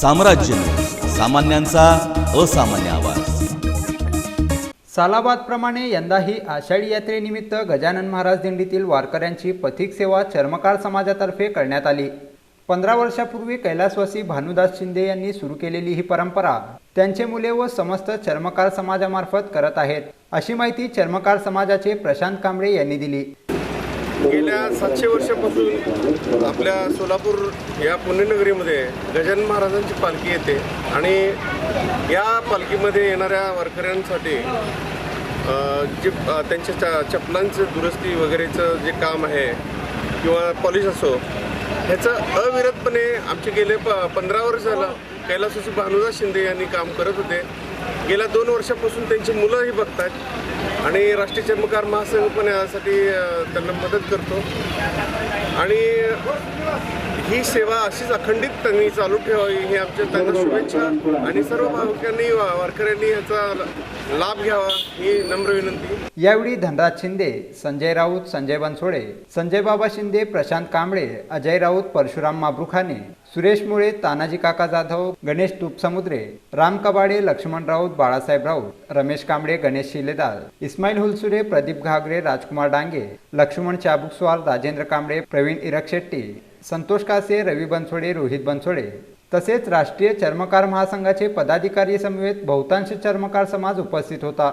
साम्राज्य सामान्यांचा असामान्य आवाज. सालाबादप्रमाणे यंदाही आषाढी यात्रेनिमित्त गजानन महाराज दिंडीतील वारकऱ्यांची पथिक सेवा चर्मकार समाजातर्फे करण्यात आली. पंधरा वर्षापूर्वी कैलासवासी भानुदास शिंदे यांनी सुरू केलेली ही परंपरा त्यांचे मुले व समस्त चर्मकार समाजामार्फत करत आहेत अशी माहिती चर्मकार समाजाचे प्रशांत कांबळे यांनी दिली. गेल्या सातशे वर्षापासून आपल्या सोलापूर या पुण्यनगरीमध्ये गजानन महाराजांची पालखी येते आणि या पालखीमध्ये येणाऱ्या वारकऱ्यांसाठी जे त्यांच्या च चपलांचं दुरुस्ती वगैरेचं जे काम आहे किंवा पॉलिश असो ह्याचं अविरतपणे आमचे गेले प पंधरा वर्ष झालं कैलासवासी भानुदास शिंदे यांनी काम करत होते. गेल्या दोन वर्षापासून त्यांची मुलंही बघतात आणि राष्ट्रीय चर्मकार महासंघ पण यासाठी त्यांना मदत करतो. आणि ही सेवा अशीच अखंडित त्यांनी चालू ठेवावी ही आमच्या त्यांना शुभेच्छा. आणि सर्व भाविकांनी वारकऱ्यांनी याचा लाभ घ्यावा ही नम्र विनंती. यावेळी धनराज शिंदे संजय राऊत संजय बनसोडे संजय बाबा शिंदे प्रशांत कांबळे अजय राऊत परशुराम माबरुखाने सुरेश मुळे तानाजी काका जाधव गणेश तुपसमुद्रे राम कबाडे लक्ष्मण राऊत बाळासाहेब राऊत रमेश कांबळे गणेश शिलेदार इस्माईल हुलसुरे प्रदीप घागरे राजकुमार डांगे लक्ष्मण चाबुकस्वार राजेंद्र कांबळे प्रवीण इरकशेट्टी संतोष कासे रवी बनसोडे रोहित बनसोडे. तसेच राष्ट्रीय चर्मकार महासंघाचे पदाधिकारी समवेत बहुतांश चर्मकार समाज उपस्थित होता.